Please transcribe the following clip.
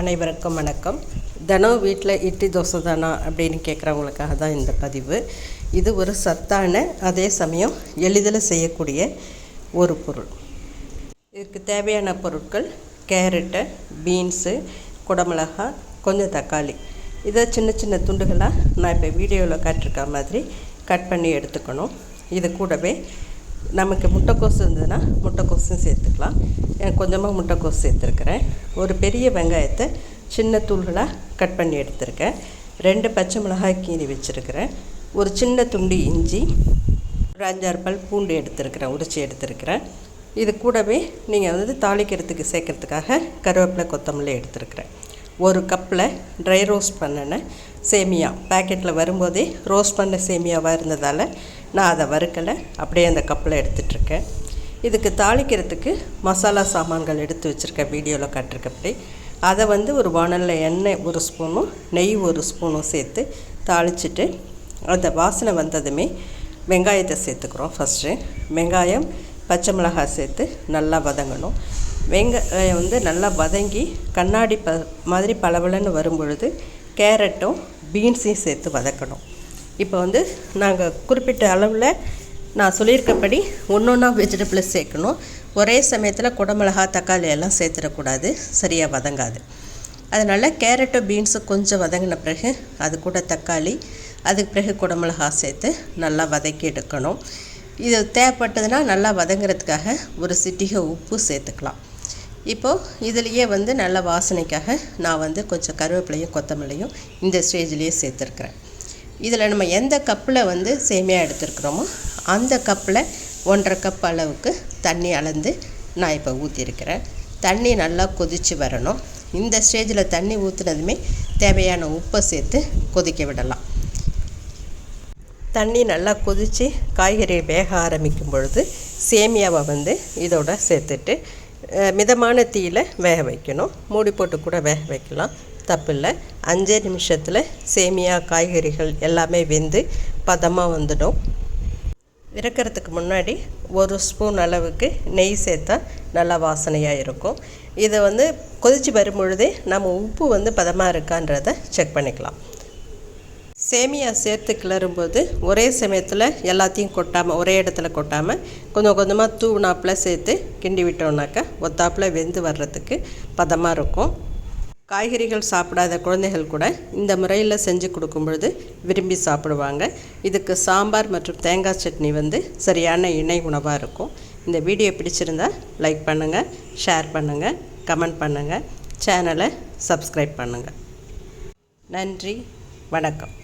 அனைவருக்கும் வணக்கம். தினம் வீட்டில் இட்லி தோசை தானா அப்படின்னு கேட்குறவங்களுக்காக தான் இந்த பதிவு. இது ஒரு சத்தான அதே சமயம் எளிதில் செய்யக்கூடிய ஒரு பொருள். இதுக்கு தேவையான பொருட்கள் கேரட்டு பீன்ஸு குடமிளகா கொஞ்சம் தக்காளி. இதை சின்ன சின்ன துண்டுகளாக நான் இப்போ வீடியோவில் காட்டிருக்க மாதிரி கட் பண்ணி எடுத்துக்கணும். இது கூடவே நமக்கு முட்டைக்கோஸ் இருந்ததுன்னா முட்டைக்கோஸும் சேர்த்துக்கலாம். எனக்கு கொஞ்சமாக முட்டைக்கோஸ் சேர்த்துருக்குறேன். ஒரு பெரிய வெங்காயத்தை சின்ன தூள்களாக கட் பண்ணி எடுத்திருக்கேன். ரெண்டு பச்சை மிளகாய் கீறி வச்சுருக்கிறேன். ஒரு சின்ன துண்டு இஞ்சி ஒரு அஞ்சாறு பல் பூண்டு எடுத்துருக்கிறேன் உரிச்சி எடுத்துருக்கிறேன். இது கூடவே நீங்கள் வந்து தாளிக்கிறதுக்கு சேர்க்கறதுக்காக கருவேப்பிலை கொத்தமல்லி எடுத்துருக்கிறேன். ஒரு கப்பில் ட்ரை ரோஸ்ட் பண்ணின சேமியா. பேக்கெட்டில் வரும்போதே ரோஸ்ட் பண்ண சேமியாவாக இருந்ததால் நான் அதை வறுக்கலை அப்படியே அந்த கப்பில் எடுத்துகிட்ருக்கேன். இதுக்கு தாளிக்கிறதுக்கு மசாலா சாமான்கள் எடுத்து வச்சுருக்கேன் வீடியோவில் காட்டிருக்கப்படி. அதை வந்து ஒரு வானலில் எண்ணெய் ஒரு ஸ்பூனும் நெய் ஒரு ஸ்பூனும் சேர்த்து தாளிச்சிட்டு அந்த வாசனை வந்ததுமே வெங்காயத்தை சேர்த்துக்கிறோம் ஃபஸ்ட்டு. வெங்காயம் பச்சை மிளகாய் சேர்த்து நல்லா வதங்கணும். வெங்காயம் வந்து நல்லா வதங்கி கண்ணாடி ப மாதிரி பளபளன்னு வரும்பொழுது கேரட்டும் பீன்ஸையும் சேர்த்து வதக்கணும். இப்போ வந்து நாங்கள் குறிப்பிட்ட அளவில் நான் சொல்லியிருக்கபடி ஒன்று ஒன்றா வெஜிடபிள்ஸ் சேர்க்கணும். ஒரே சமயத்தில் குடமிளகா தக்காளி எல்லாம் சேர்த்துடக்கூடாது. சரியாக வதங்காது. அதனால் கேரட்டும் பீன்ஸும் கொஞ்சம் வதங்கின பிறகு அது கூட தக்காளி அதுக்கு பிறகு குடமிளகா சேர்த்து நல்லா வதக்கி எடுக்கணும். இது தேவைப்பட்டதுன்னா நல்லா வதங்குறதுக்காக ஒரு சிட்டிகை உப்பு சேர்த்துக்கலாம். இப்போது இதுலேயே வந்து நல்ல வாசனைக்காக நான் வந்து கொஞ்சம் கருவேப்பிலையும் கொத்தமல்லியும் இந்த ஸ்டேஜ்லேயே சேர்த்துருக்குறேன். இதில் நம்ம எந்த கப்பில் வந்து சேமியா எடுத்துருக்குறோமோ அந்த கப்பில் ஒன்றரை கப் அளவுக்கு தண்ணி அளந்து நான் இப்போ ஊற்றிருக்கிறேன். தண்ணி நல்லா கொதித்து வரணும். இந்த ஸ்டேஜில் தண்ணி ஊற்றுனதுமே தேவையான உப்பை சேர்த்து கொதிக்க விடலாம். தண்ணி நல்லா கொதித்து காய்கறி வேக ஆரம்பிக்கும் பொழுது சேமியாவை வந்து இதோட சேர்த்துட்டு மிதமான தீயில் வேக வைக்கணும். மூடி போட்டு கூட வேக வைக்கலாம். தப்பில்லை. அஞ்சே நிமிஷத்தில் சேமியா காய்கறிகள் எல்லாமே வெந்து பதமாக வந்துடும். இறக்கிறதுக்கு முன்னாடி ஒரு ஸ்பூன் அளவுக்கு நெய் சேர்த்தா நல்லா வாசனையாக இருக்கும். இதை வந்து கொதித்து வரும்பொழுதே நம்ம உப்பு வந்து பதமாக இருக்கான்றதை செக் பண்ணிக்கலாம். சேமியா சேர்த்து கிளறும்போது ஒரே சமயத்தில் எல்லாத்தையும் கொட்டாமல் ஒரே இடத்துல கொட்டாமல் கொஞ்சம் கொஞ்சமாக தூவினாப்பில் சேர்த்து கிண்டி விட்டோம்னாக்கா ஒத்தாப்பில் வெந்து வர்றதுக்கு பதமாக இருக்கும். காய்கறிகள் சாப்பிடாத குழந்தைகள் கூட இந்த முறையில் செஞ்சு கொடுக்கும் பொழுது விரும்பி சாப்பிடுவாங்க. இதுக்கு சாம்பார் மற்றும் தேங்காய் சட்னி வந்து சரியான இணை உணவாக இருக்கும். இந்த வீடியோ பிடிச்சிருந்தா லைக் பண்ணுங்கள் ஷேர் பண்ணுங்கள் கமெண்ட் பண்ணுங்கள் சேனலை சப்ஸ்கிரைப் பண்ணுங்கள் நன்றி வணக்கம்.